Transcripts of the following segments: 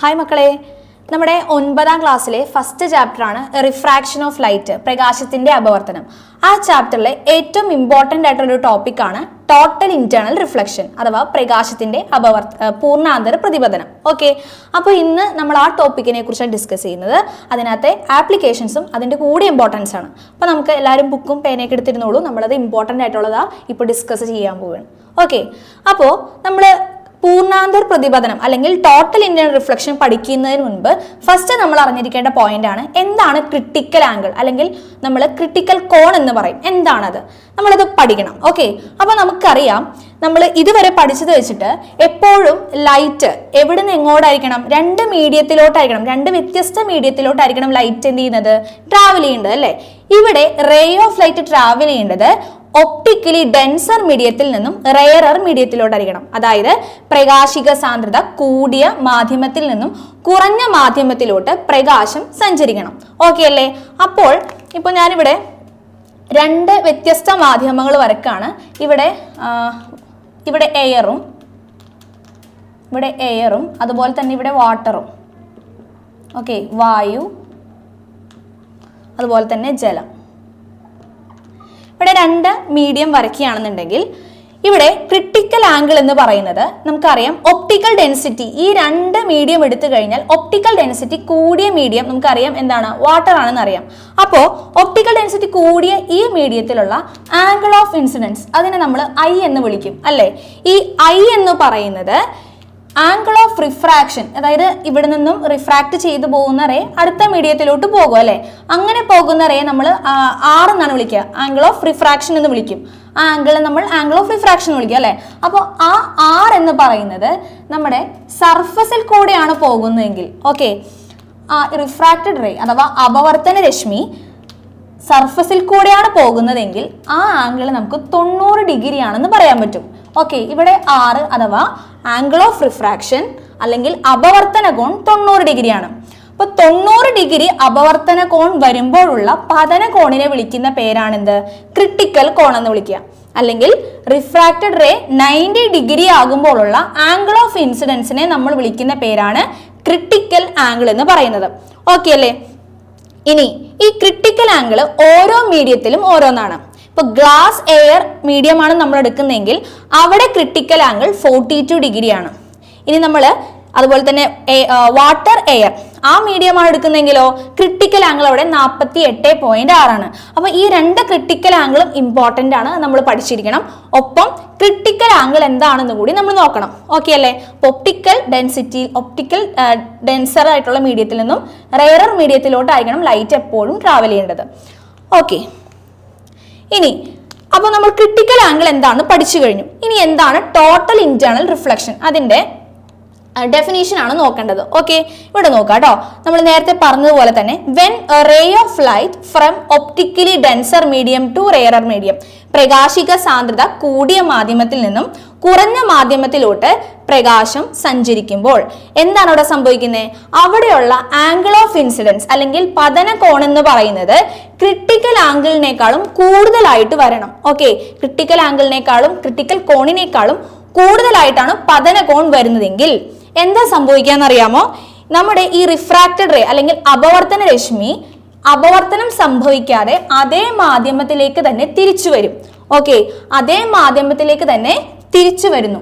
Hi മക്കളെ. നമ്മുടെ ഒൻപതാം ക്ലാസ്സിലെ ഫസ്റ്റ് ചാപ്റ്ററാണ് റിഫ്രാക്ഷൻ ഓഫ് ലൈറ്റ് പ്രകാശത്തിന്റെ അപവർത്തനം. ആ ചാപ്റ്ററിലെ ഏറ്റവും ഇമ്പോർട്ടന്റ് ആയിട്ടുള്ള ഒരു ടോപ്പിക്കാണ് ടോട്ടൽ ഇന്റേണൽ റിഫ്ലക്ഷൻ അഥവാ പ്രകാശത്തിന്റെ അപവർത്ത പൂർണാന്തര പ്രതിപതനം ഓക്കെ അപ്പോൾ ഇന്ന് നമ്മൾ ആ ടോപ്പിക്കിനെ കുറിച്ചാണ് ഡിസ്കസ് ചെയ്യുന്നത്. അതിനകത്തെ ആപ്ലിക്കേഷൻസും അതിന്റെ കൂടെ ഇമ്പോർട്ടൻസ് ആണ്. അപ്പോൾ നമുക്ക് എല്ലാവരും ബുക്കും പേനയൊക്കെ എടുത്തിരുന്നോളൂ. നമ്മളത് ഇമ്പോർട്ടന്റ് ആയിട്ടുള്ളതാ ഇപ്പോൾ ഡിസ്കസ് ചെയ്യാൻ പോവുകയാണ്. ഓക്കെ അപ്പോൾ നമ്മൾ പൂർണാന്തർ പ്രതിപതനം അല്ലെങ്കിൽ ടോട്ടൽ ഇന്ത്യൻ റിഫ്ലക്ഷൻ പഠിക്കുന്നതിന് മുൻപ് ഫസ്റ്റ് നമ്മൾ അറിഞ്ഞിരിക്കേണ്ട പോയിന്റ് ആണ്. എന്താണ് ക്രിട്ടിക്കൽ ആംഗിൾ അല്ലെങ്കിൽ നമ്മൾ ക്രിട്ടിക്കൽ കോൺ എന്ന് പറയും. എന്താണത്? നമ്മളത് പഠിക്കണം. ഓക്കെ അപ്പൊ നമുക്കറിയാം നമ്മൾ ഇതുവരെ പഠിച്ചത് വെച്ചിട്ട് എപ്പോഴും ലൈറ്റ് എവിടെ നിന്ന് എങ്ങോട്ടായിരിക്കണം? രണ്ട് മീഡിയത്തിലോട്ടായിരിക്കണം രണ്ട് വ്യത്യസ്ത മീഡിയത്തിലോട്ടായിരിക്കണം ലൈറ്റ് എന്ത് ചെയ്യുന്നത്? ട്രാവൽ ചെയ്യേണ്ടത് അല്ലേ? ഇവിടെ റേ ഓഫ് ലൈറ്റ് ട്രാവൽ ചെയ്യേണ്ടത് ഒപ്റ്റിക്കലി ഡെൻസർ മീഡിയത്തിൽ നിന്നും റെയറർ മീഡിയത്തിലോട്ടായിരിക്കണം അതായത് പ്രകാശിക സാന്ദ്രത കൂടിയ മാധ്യമത്തിൽ നിന്നും കുറഞ്ഞ മാധ്യമത്തിലോട്ട് പ്രകാശം സഞ്ചരിക്കണം. ഓക്കെ അല്ലേ? അപ്പോൾ ഇപ്പോൾ ഞാനിവിടെ രണ്ട് വ്യത്യസ്ത മാധ്യമങ്ങൾ വരക്കാണ്. ഇവിടെ ഇവിടെ എയറും ഇവിടെ എയറും അതുപോലെ തന്നെ ഇവിടെ വാട്ടറും ഓക്കെ വായു അതുപോലെ തന്നെ ജലം. ഇവിടെ രണ്ട് മീഡിയം വരയ്ക്കുകയാണെന്നുണ്ടെങ്കിൽ ഇവിടെ ക്രിട്ടിക്കൽ ആംഗിൾ എന്ന് പറയുന്നത് നമുക്കറിയാം ഒപ്റ്റിക്കൽ ഡെൻസിറ്റി ഈ രണ്ട് മീഡിയം എടുത്തു കഴിഞ്ഞാൽ ഒപ്റ്റിക്കൽ ഡെൻസിറ്റി കൂടിയ മീഡിയം നമുക്കറിയാം എന്താണ്? വാട്ടർ ആണെന്ന് അറിയാം അപ്പോൾ ഒപ്റ്റിക്കൽ ഡെൻസിറ്റി കൂടിയ ഈ മീഡിയത്തിലുള്ള ആംഗിൾ ഓഫ് ഇൻസിഡൻസ് അതിനെ നമ്മൾ ഐ എന്ന് വിളിക്കും അല്ലേ? ഈ ഐ എന്ന് പറയുന്നത് ആംഗിൾ ഓഫ് റിഫ്രാക്ഷൻ അതായത് ഇവിടെ നിന്നും റിഫ്രാക്ട് ചെയ്തു പോകുന്ന റേ അടുത്ത മീഡിയത്തിലോട്ട് പോകും അല്ലേ? അങ്ങനെ പോകുന്ന റേ നമ്മൾ ആർ എന്നാണ് വിളിക്കുക. ആംഗിൾ ഓഫ് റിഫ്രാക്ഷൻ എന്ന് വിളിക്കും. ആ ആംഗിളെ നമ്മൾ ആംഗിൾ ഓഫ് റിഫ്രാക്ഷൻ എന്ന് വിളിക്കും അല്ലേ? അപ്പോൾ ആ ആർ എന്ന് പറയുന്നത് നമ്മുടെ സർഫസിൽ കൂടെയാണ് പോകുന്നതെങ്കിൽ ഓക്കെ ആ റിഫ്രാക്റ്റഡ് റേ അഥവാ അപവർത്തന രശ്മി സർഫസിൽ കൂടെയാണ് പോകുന്നതെങ്കിൽ ആ ആംഗിൾ നമുക്ക് തൊണ്ണൂറ് ഡിഗ്രി ആണെന്ന് പറയാൻ പറ്റും. ഓക്കെ ഇവിടെ ആറ് അഥവാ ആംഗിൾ ഓഫ് റിഫ്രാക്ഷൻ അല്ലെങ്കിൽ അപവർത്തന കോൺ തൊണ്ണൂറ് ഡിഗ്രിയാണ്. അപ്പൊ തൊണ്ണൂറ് ഡിഗ്രി അപവർത്തന കോൺ വരുമ്പോഴുള്ള പതന കോണിനെ വിളിക്കുന്ന പേരാണെന്ത്? ക്രിട്ടിക്കൽ കോൺ എന്ന് വിളിക്കുക. അല്ലെങ്കിൽ റിഫ്രാക്റ്റഡ് റേ നയന്റി ഡിഗ്രി ആകുമ്പോഴുള്ള ആംഗിൾ ഓഫ് ഇൻസിഡൻസിനെ നമ്മൾ വിളിക്കുന്ന പേരാണ് ക്രിട്ടിക്കൽ ആംഗിൾ എന്ന് പറയുന്നത്. ഓക്കെ അല്ലേ? ഇനി ഈ ക്രിട്ടിക്കൽ ആംഗിൾ ഓരോ മീഡിയത്തിലും ഓരോന്നാണ്. ഇപ്പൊ ഗ്ലാസ് എയർ മീഡിയം ആണ് നമ്മൾ എടുക്കുന്നതെങ്കിൽ അവിടെ critical angle forty two degree ആണ്. ഇനി നമ്മൾ അതുപോലെ തന്നെ വാട്ടർ എയർ ആ മീഡിയം ആണ് എടുക്കുന്നതെങ്കിലോ ക്രിട്ടിക്കൽ ആംഗിൾ അവിടെ നാൽപ്പത്തി എട്ട് പോയിന്റ് ആറാണ് അപ്പൊ ഈ രണ്ട് ക്രിട്ടിക്കൽ ആംഗിളും ഇമ്പോർട്ടന്റ് ആണ് നമ്മൾ പഠിച്ചിരിക്കണം. ഒപ്പം ക്രിട്ടിക്കൽ ആംഗിൾ എന്താണെന്ന് കൂടി നമ്മൾ നോക്കണം. ഓക്കെ അല്ലേ? ഒപ്റ്റിക്കൽ ഡെൻസിറ്റി ഒപ്റ്റിക്കൽ ഡെൻസർ ആയിട്ടുള്ള മീഡിയത്തിൽ നിന്നും റെയറർ മീഡിയത്തിലോട്ടായിരിക്കണം ലൈറ്റ് എപ്പോഴും ട്രാവൽ ചെയ്യേണ്ടത്. ഓക്കെ ഇനി അപ്പോൾ നമ്മൾ ക്രിട്ടിക്കൽ ആംഗിൾ എന്താണെന്ന് പഠിച്ചു കഴിഞ്ഞു. ഇനി എന്താണ് ടോട്ടൽ ഇന്റേണൽ റിഫ്ലക്ഷൻ അതിന്റെ ഡെഫിനേഷൻ ആണ് നോക്കേണ്ടത്. ഓക്കെ ഇവിടെ നോക്കാം കേട്ടോ നമ്മൾ നേരത്തെ പറഞ്ഞതുപോലെ തന്നെ when ray of light from optically denser medium to rarer medium പ്രകാശിക സാന്ദ്രത കൂടിയ മാധ്യമത്തിൽ നിന്നും കുറഞ്ഞ മാധ്യമത്തിലോട്ട് പ്രകാശം സഞ്ചരിക്കുമ്പോൾ. എന്താണ് അവിടെ സംഭവിക്കുന്നത് അവിടെയുള്ള ആംഗിൾ ഓഫ് ഇൻസിഡൻസ് അല്ലെങ്കിൽ പതന കോൺ എന്ന് പറയുന്നത് ക്രിട്ടിക്കൽ ആംഗിളിനേക്കാളും കൂടുതലായിട്ട് വരണം. ഓക്കെ ക്രിട്ടിക്കൽ ആംഗിളിനേക്കാളും ക്രിട്ടിക്കൽ കോണിനേക്കാളും കൂടുതലായിട്ടാണ് പതന കോൺ വരുന്നതെങ്കിൽ എന്താ സംഭവിക്കാന്നറിയാമോ? നമ്മുടെ ഈ റിഫ്രാക്റ്റഡ് റേ അല്ലെങ്കിൽ അപവർത്തന രശ്മി അപവർത്തനം സംഭവിക്കാതെ അതേ മാധ്യമത്തിലേക്ക് തന്നെ തിരിച്ചു വരും. ഓക്കെ അതേ മാധ്യമത്തിലേക്ക് തന്നെ തിരിച്ചു വരുന്നു.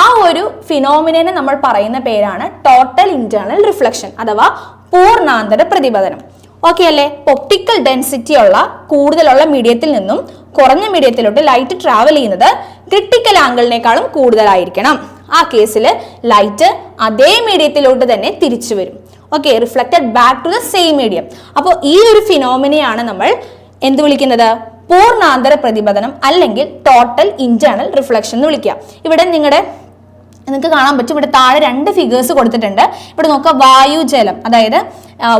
ആ ഒരു ഫിനോമിനെ നമ്മൾ പറയുന്ന പേരാണ് ടോട്ടൽ ഇന്റേണൽ റിഫ്ലക്ഷൻ അഥവാ പൂർണാന്തര പ്രതിപതനം. ഓക്കെ അല്ലേ? ഒപ്റ്റിക്കൽ ഡെൻസിറ്റി ഉള്ള കൂടുതലുള്ള മീഡിയത്തിൽ നിന്നും കുറഞ്ഞ മീഡിയത്തിലോട്ട് ലൈറ്റ് ട്രാവൽ ചെയ്യുന്നത് ക്രിട്ടിക്കൽ ആംഗിളിനേക്കാളും കൂടുതലായിരിക്കണം. ആ കേസിൽ ലൈറ്റ് അതേ മീഡിയത്തിലോട്ട് തന്നെ തിരിച്ചു വരും. Okay reflected back to the same medium അപ്പോൾ ഈ ഒരു ഫിനോമിനെയാണ് നമ്മൾ എന്ത് വിളിക്കുന്നത്? പൂർണാന്തര പ്രതിപതനം അല്ലെങ്കിൽ ടോട്ടൽ ഇന്റേണൽ റിഫ്ലക്ഷൻ എന്ന് വിളിക്കുക. ഇവിടെ നിങ്ങളുടെ നിങ്ങൾക്ക് കാണാൻ പറ്റും ഇവിടെ താഴെ രണ്ട് ഫിഗേഴ്സ് കൊടുത്തിട്ടുണ്ട്. ഇവിടെ നോക്കുക വായു ജലം. അതായത്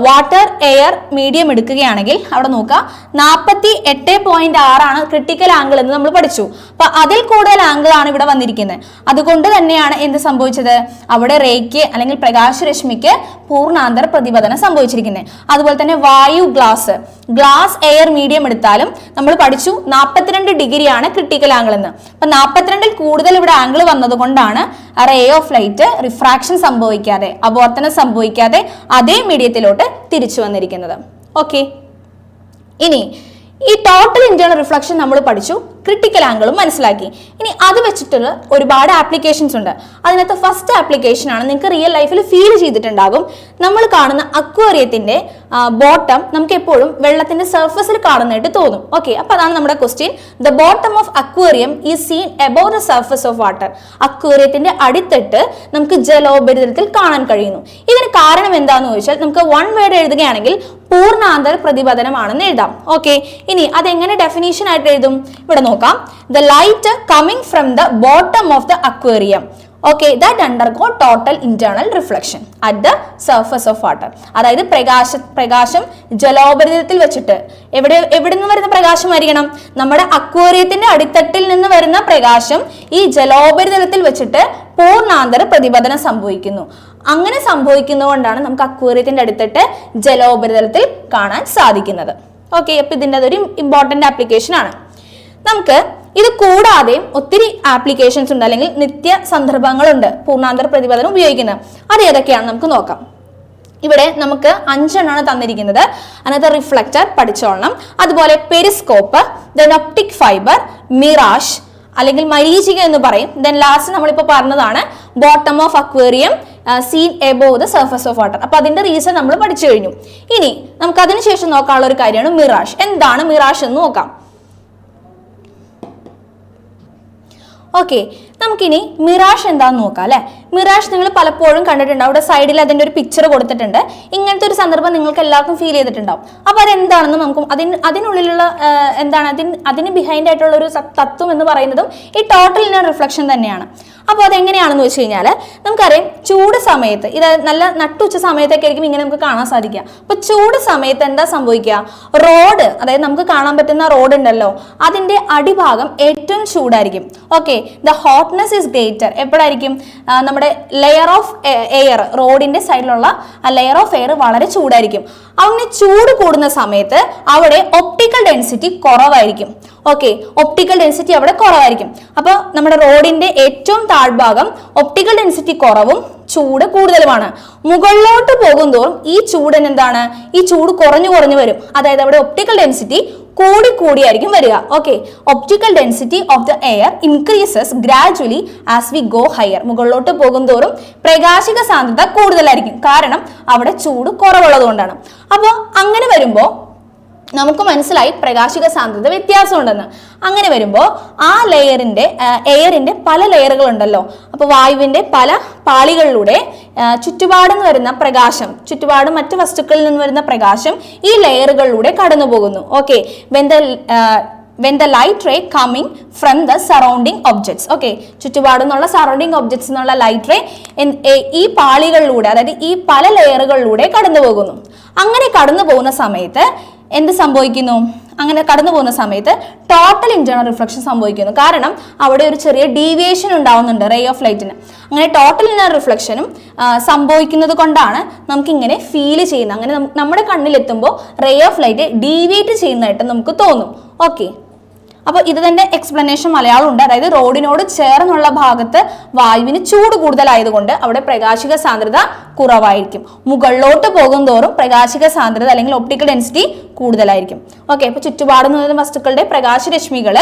വാട്ടർ എയർ മീഡിയം എടുക്കുകയാണെങ്കിൽ അവിടെ നോക്കുക നാൽപ്പത്തി എട്ട് പോയിന്റ് ആറാണ് ക്രിട്ടിക്കൽ ആംഗിൾ എന്ന് നമ്മൾ പഠിച്ചു. അപ്പൊ അതിൽ കൂടുതൽ ആംഗിൾ ആണ് ഇവിടെ വന്നിരിക്കുന്നത്. അതുകൊണ്ട് തന്നെയാണ് എന്ത് സംഭവിച്ചത്? അവിടെ റേക്ക് അല്ലെങ്കിൽ പ്രകാശരശ്മിക്ക് പൂർണാന്തര പ്രതിപതനം സംഭവിച്ചിരിക്കുന്നത്. അതുപോലെ തന്നെ വായു ഗ്ലാസ് ഗ്ലാസ് എയർ മീഡിയം എടുത്താലും നമ്മൾ പഠിച്ചു നാൽപ്പത്തിരണ്ട് ഡിഗ്രിയാണ് ക്രിട്ടിക്കൽ ആംഗിൾ എന്ന്. അപ്പൊ നാൽപ്പത്തിരണ്ടിൽ കൂടുതൽ ഇവിടെ ആംഗിൾ വന്നതുകൊണ്ടാണ് റേ ഓഫ് ലൈറ്റ് റിഫ്രാക്ഷൻ സംഭവിക്കാതെ അപവർത്തനം സംഭവിക്കാതെ അതേ മീഡിയത്തിലോട്ട് തിരിച്ചു വന്നിരിക്കുന്നത്. ഓക്കെ ഇനി ഈ ടോട്ടൽ ഇന്റേണൽ റിഫ്ലക്ഷൻ നമ്മൾ പഠിച്ചു. ക്രിട്ടിക്കൽ ആംഗിളും മനസ്സിലാക്കി. ഇനി അത് വെച്ചിട്ടുള്ള ഒരുപാട് ആപ്ലിക്കേഷൻസ് ഉണ്ട്. അതിനകത്ത് ഫസ്റ്റ് ആപ്ലിക്കേഷൻ ആണ് നിങ്ങൾക്ക് റിയൽ ലൈഫിൽ ഫീൽ ചെയ്തിട്ടുണ്ടാകും. നമ്മൾ കാണുന്ന അക്വേറിയത്തിന്റെ ബോട്ടം നമുക്ക് എപ്പോഴും വെള്ളത്തിന്റെ സർഫസിൽ കാണുന്നതായിട്ട് തോന്നും. ഓക്കെ അപ്പൊ അതാണ് നമ്മുടെ question the bottom of aquarium is seen above the surface of water അക്വേറിയത്തിന്റെ അടിത്തട്ട് നമുക്ക് ജലോപരിതലത്തിൽ കാണാൻ കഴിയുന്നു. ഇതിന് കാരണം എന്താണെന്ന് ചോദിച്ചാൽ നമുക്ക് വൺ വേർഡ് എഴുതുകയാണെങ്കിൽ പൂർണാന്തര പ്രതിപതനമാണെന്ന് എഴുതാം. ഓക്കെ ഇനി അതെങ്ങനെ ഡെഫിനേഷൻ ആയിട്ട് എഴുതും? ഇവിടെ the light coming from the bottom of the aquarium okay that undergo total internal reflection at the surface of water അതായത് പ്രകാശ പ്രകാശം ജലോപരിതലത്തിൽ വെച്ചിട്ട്. എവിടെ എവിടെ നിന്ന് വരുന്ന പ്രകാശമായിരിക്കണം നമ്മുടെ അക്വേറിയത്തിന്റെ അടിത്തട്ടിൽ നിന്ന് വരുന്ന പ്രകാശം ഈ ജലോപരിതലത്തിൽ വെച്ചിട്ട് പൂർണാന്തര പ്രതിപതനം സംഭവിക്കുന്നു. അങ്ങനെ സംഭവിക്കുന്നതുകൊണ്ടാണ് നമുക്ക് അക്വേറിയത്തിന്റെ അടിത്തട്ട് ജലോപരിതലത്തിൽ കാണാൻ സാധിക്കുന്നത്. ഓക്കെ അപ്പൊ ഇതിന്റെ അതൊരു ഇമ്പോർട്ടന്റ് ആപ്ലിക്കേഷൻ ആണ്. നമുക്ക് ഇത് കൂടാതെ ഒത്തിരി ആപ്ലിക്കേഷൻസ് ഉണ്ട് അല്ലെങ്കിൽ നിത്യ സന്ദർഭങ്ങളുണ്ട് പൂർണാന്തര പ്രതിപാദനം ഉപയോഗിക്കുന്നത്. അത് ഏതൊക്കെയാണ് നമുക്ക് നോക്കാം. ഇവിടെ നമുക്ക് അഞ്ചെണ്ണമാണ് തന്നിരിക്കുന്നത്. അതിനകത്ത് റിഫ്ലക്റ്റർ പഠിച്ചോളണം. അതുപോലെ periscope then optic fibre mirage അല്ലെങ്കിൽ മരീചിക എന്ന് പറയും. ദെൻ ലാസ്റ്റ് നമ്മളിപ്പോൾ പറഞ്ഞതാണ് bottom of aquarium seen above the surface of water അപ്പൊ അതിന്റെ റീസൺ നമ്മൾ പഠിച്ചു കഴിഞ്ഞു. ഇനി നമുക്ക് അതിനുശേഷം നോക്കാനുള്ള ഒരു കാര്യമാണ് മിറാഷ് എന്താണ് മിറാഷ് എന്ന് നോക്കാം. ഓക്കെ നമുക്കിനി മിറാഷ് എന്താന്ന് നോക്കാം അല്ലെ? മിറാഷ് നിങ്ങൾ പലപ്പോഴും കണ്ടിട്ടുണ്ട് അവിടെ സൈഡിൽ അതിന്റെ ഒരു പിക്ചർ കൊടുത്തിട്ടുണ്ട്. ഇങ്ങനത്തെ ഒരു സന്ദർഭം നിങ്ങൾക്ക് എല്ലാവർക്കും ഫീൽ ചെയ്തിട്ടുണ്ടാവും. അപ്പോൾ അതെന്താണെന്ന് നമുക്ക് അതിന് അതിനുള്ളിലുള്ള എന്താണ് അതിന് അതിന് ബിഹൈൻഡ് ആയിട്ടുള്ള ഒരു തത്വം എന്ന് പറയുന്നതും ഈ ഇന്നർ റിഫ്ലക്ഷൻ തന്നെയാണ്. അപ്പോൾ അതെങ്ങനെയാണെന്ന് വെച്ച് കഴിഞ്ഞാൽ നമുക്കറിയാം ചൂട് സമയത്ത് ഇത് നല്ല നട്ടുച്ച സമയത്തൊക്കെ ആയിരിക്കും ഇങ്ങനെ നമുക്ക് കാണാൻ സാധിക്കുക. അപ്പോൾ ചൂട് സമയത്ത് എന്താ സംഭവിക്കുക? റോഡ് അതായത് നമുക്ക് കാണാൻ പറ്റുന്ന റോഡ് ഉണ്ടല്ലോ അതിന്റെ അടിഭാഗം ഏറ്റവും ചൂടായിരിക്കും. Okay the hotness is greater എപ്പോഴായിരിക്കും? നമ്മുടെ ലെയർ ഓഫ് എയർ റോഡിന്റെ സൈഡിലുള്ള ആ ലെയർ ഓഫ് എയർ വളരെ ചൂടായിരിക്കും. അങ്ങനെ ചൂട് കൂടുന്ന സമയത്ത് അവിടെ ഒപ്റ്റിക്കൽ ഡെൻസിറ്റി കുറവായിരിക്കും. ഓക്കെ ഒപ്റ്റിക്കൽ ഡെൻസിറ്റി അവിടെ കുറവായിരിക്കും. അപ്പോൾ നമ്മുടെ റോഡിന്റെ ഏറ്റവും താഴ്ഭാഗം ഒപ്റ്റിക്കൽ ഡെൻസിറ്റി കുറവും ചൂട് കൂടുതലുമാണ്. മുകളിലോട്ട് പോകും തോറും ഈ ചൂടിന് എന്താണ് ഈ ചൂട് കുറഞ്ഞു കുറഞ്ഞു വരും. അതായത് അവിടെ ഒപ്റ്റിക്കൽ ഡെൻസിറ്റി കൂടി കൂടിയായിരിക്കും വരിക. Okay optical density of the air increases gradually as we go higher മുകളിലോട്ട് പോകും തോറും പ്രകാശിക സാന്ദ്രത കൂടുതലായിരിക്കും. കാരണം അവിടെ ചൂട് കുറവുള്ളത് കൊണ്ടാണ് അപ്പോൾ അങ്ങനെ വരുമ്പോൾ നമുക്ക് മനസ്സിലായി പ്രകാശിക സാന്ദ്രത വ്യത്യാസമുണ്ടെന്ന്. അങ്ങനെ വരുമ്പോൾ ആ ലെയറിന്റെ എയറിന്റെ പല ലെയറുകൾ ഉണ്ടല്ലോ. അപ്പോൾ വായുവിന്റെ പല പാളികളിലൂടെ ചുറ്റുപാടുന്ന് വരുന്ന പ്രകാശം ചുറ്റുപാട് മറ്റ് വസ്തുക്കളിൽ നിന്ന് വരുന്ന പ്രകാശം ഈ ലെയറുകളിലൂടെ കടന്നു പോകുന്നു okay when the when the light ray coming from the surrounding objects okay ചുറ്റുപാടുന്നുള്ള surrounding objects എന്നുള്ള ലൈറ്റ് റേ ഈ പാളികളിലൂടെ അതായത് ഈ പല ലെയറുകളിലൂടെ കടന്നു പോകുന്നു അങ്ങനെ കടന്നു പോകുന്ന സമയത്ത് എന്ത് സംഭവിക്കുന്നു? അങ്ങനെ കടന്നു പോകുന്ന സമയത്ത് ടോട്ടൽ ഇന്റേണൽ റിഫ്ലക്ഷൻ സംഭവിക്കുന്നു. കാരണം അവിടെ ഒരു ചെറിയ ഡീവിയേഷൻ ഉണ്ടാവുന്നുണ്ട് റേ ഓഫ് ലൈറ്റിന് അങ്ങനെ ടോട്ടൽ ഇന്റേണൽ റിഫ്ലക്ഷനും സംഭവിക്കുന്നത് കൊണ്ടാണ് നമുക്കിങ്ങനെ ഫീൽ ചെയ്യുന്നത്. അങ്ങനെ നമ്മുടെ കണ്ണിലെത്തുമ്പോൾ റേ ഓഫ് ലൈറ്റ് ഡീവിയേറ്റ് ചെയ്യുന്നതായിട്ട് നമുക്ക് തോന്നും. ഓക്കെ അപ്പോൾ ഇത് തന്നെ എക്സ്പ്ലനേഷൻ മലയാളം ഉണ്ട് അതായത് റോഡിനോട് ചേർന്നുള്ള ഭാഗത്ത് വായുവിന് ചൂട് കൂടുതലായതുകൊണ്ട് അവിടെ പ്രകാശിക സാന്ദ്രത കുറവായിരിക്കും. മുകളിലോട്ട് പോകും തോറും പ്രകാശിക സാന്ദ്രത അല്ലെങ്കിൽ ഒപ്റ്റിക്കൽ ഡെൻസിറ്റി കൂടുതലായിരിക്കും. ഓക്കെ അപ്പോൾ ചുറ്റുപാടുന്ന വസ്തുക്കളുടെ പ്രകാശരശ്മികൾ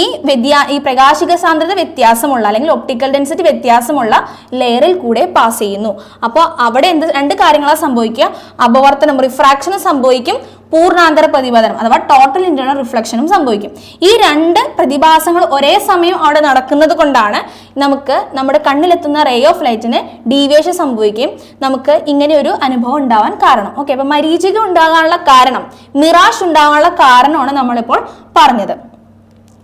ഈ വ്യത്യാ ഈ പ്രകാശിക സാന്ദ്രത വ്യത്യാസമുള്ള അല്ലെങ്കിൽ ഒപ്റ്റിക്കൽ ഡെൻസിറ്റി വ്യത്യാസമുള്ള ലെയറിൽ കൂടെ പാസ് ചെയ്യുന്നു. അപ്പോൾ അവിടെ എന്ത് രണ്ട് കാര്യങ്ങളാണ് സംഭവിക്കുക. അപവർത്തനം റിഫ്രാക്ഷനും സംഭവിക്കും. പൂർണാന്തര പ്രതിപാദനം അഥവാ ടോട്ടൽ ഇന്റേണൽ റിഫ്ലക്ഷനും സംഭവിക്കും. ഈ രണ്ട് പ്രതിഭാസങ്ങൾ ഒരേ സമയം അവിടെ നടക്കുന്നത് കൊണ്ടാണ് നമുക്ക് നമ്മുടെ കണ്ണിലെത്തുന്ന റേ ഓഫ് ലൈറ്റിന് ഡീവിയേഷൻ സംഭവിക്കുകയും നമുക്ക് ഇങ്ങനെ ഒരു അനുഭവം ഉണ്ടാവാൻ കാരണം. ഓക്കെ അപ്പൊ മരീചിക ഉണ്ടാകാനുള്ള കാരണം മിറാഷ് ഉണ്ടാകാനുള്ള കാരണമാണ് നമ്മളിപ്പോൾ പറഞ്ഞത്.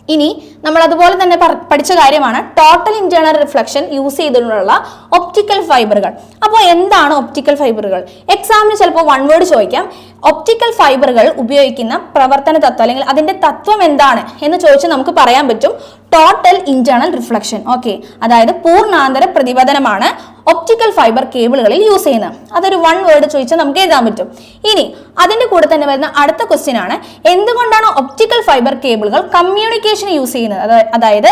ഇനി നമ്മൾ അതുപോലെ തന്നെ പഠിച്ച കാര്യമാണ് ടോട്ടൽ ഇന്റേണൽ റിഫ്ലക്ഷൻ യൂസ് ചെയ്തിട്ടുള്ള ഒപ്റ്റിക്കൽ ഫൈബറുകൾ അപ്പോൾ എന്താണ് ഒപ്റ്റിക്കൽ ഫൈബറുകൾ എക്സാമിന് ചിലപ്പോൾ വൺ വേർഡ് ചോദിക്കാം. ഒപ്റ്റിക്കൽ ഫൈബറുകൾ ഉപയോഗിക്കുന്ന പ്രവർത്തന തത്വം അല്ലെങ്കിൽ അതിന്റെ തത്വം എന്താണ് എന്ന് ചോദിച്ചാൽ നമുക്ക് പറയാൻ പറ്റും. ടോട്ടൽ ഇന്റേണൽ റിഫ്ലക്ഷൻ ഓക്കെ അതായത് പൂർണാന്തര പ്രതിപതനമാണ് ഒപ്റ്റിക്കൽ ഫൈബർ കേബിളുകളിൽ യൂസ് ചെയ്യുന്നത്. അതൊരു വൺ വേർഡ് ചോദിച്ചാൽ നമുക്ക് എഴുതാൻ പറ്റും. ഇനി അതിന്റെ കൂടെ തന്നെ വരുന്ന അടുത്ത ക്വസ്റ്റ്യൻ ആണ്. എന്തുകൊണ്ടാണ് ഒപ്റ്റിക്കൽ ഫൈബർ കേബിളുകൾ കമ്മ്യൂണിക്കേഷന് യൂസ് ചെയ്യുന്നത്? അതായത്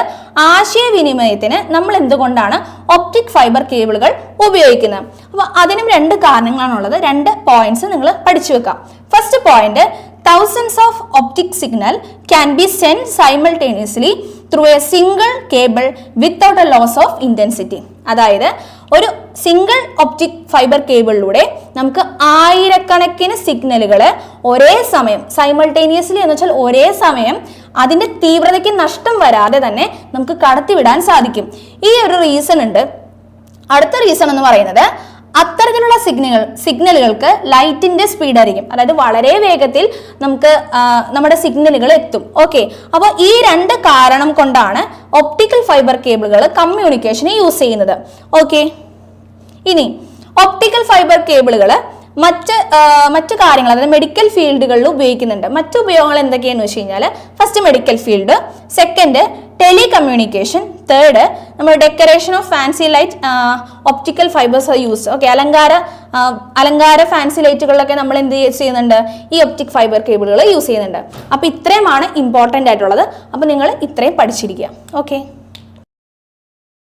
ആശയവിനിമയത്തിന് നമ്മൾ എന്തുകൊണ്ടാണ് ഒപ്റ്റിക് ഫൈബർ കേബിളുകൾ ഉപയോഗിക്കുന്നത്? അപ്പോൾ അതിനും രണ്ട് കാരണങ്ങളാണുള്ളത്. രണ്ട് പോയിന്റ്സ് നിങ്ങൾ പഠിച്ചു വെക്കാം first point thousands of optic signal can be send simultaneously through a single cable without a loss of intensity അതായത് ഒരു സിംഗിൾ ഒപ്റ്റിക് ഫൈബർ കേബിളിലൂടെ നമുക്ക് ആയിരക്കണക്കിന് സിഗ്നലുകൾ ഒരേ സമയം സൈമൾട്ടേനിയസ്ലി എന്ന് വെച്ചാൽ ഒരേ സമയം അതിന്റെ തീവ്രതയ്ക്ക് നഷ്ടം വരാതെ തന്നെ നമുക്ക് കടത്തിവിടാൻ സാധിക്കും. ഈ ഒരു റീസൺ ഉണ്ട്. അടുത്ത റീസൺ എന്ന് പറയുന്നത് അത്തരത്തിലുള്ള സിഗ്നലുകൾ സിഗ്നലുകൾക്ക് ലൈറ്റിന്റെ സ്പീഡ് ആയിരിക്കും അതായത് വളരെ വേഗത്തിൽ നമുക്ക് നമ്മുടെ സിഗ്നലുകൾ എത്തും. ഓക്കെ. അപ്പോൾ ഈ രണ്ട് കാരണം കൊണ്ടാണ് ഒപ്റ്റിക്കൽ ഫൈബർ കേബിളുകൾ കമ്മ്യൂണിക്കേഷന് യൂസ് ചെയ്യുന്നത്. ഓക്കെ. ഇനി ഒപ്റ്റിക്കൽ ഫൈബർ കേബിളുകൾ മറ്റ് മറ്റു കാര്യങ്ങൾ അതായത് മെഡിക്കൽ ഫീൽഡുകളിൽ ഉപയോഗിക്കുന്നുണ്ട്. മറ്റു ഉപയോഗങ്ങൾ എന്തൊക്കെയാണെന്ന് വെച്ച് കഴിഞ്ഞാൽ first medical field second telecommunication third നമ്മൾ decoration of fancy light optical fibres are use okay അലങ്കാര അലങ്കാര ഫാൻസി ലൈറ്റുകളിലൊക്കെ നമ്മൾ എന്ത് ചെയ്യുന്നുണ്ട്? ഈ ഒപ്റ്റിക് ഫൈബർ കേബിളുകൾ യൂസ് ചെയ്യുന്നുണ്ട്. അപ്പോൾ ഇത്രയുമാണ് ഇമ്പോർട്ടന്റ് ആയിട്ടുള്ളത്. അപ്പോൾ നിങ്ങൾ ഇത്രയും പഠിച്ചിരിക്കുക. ഓക്കെ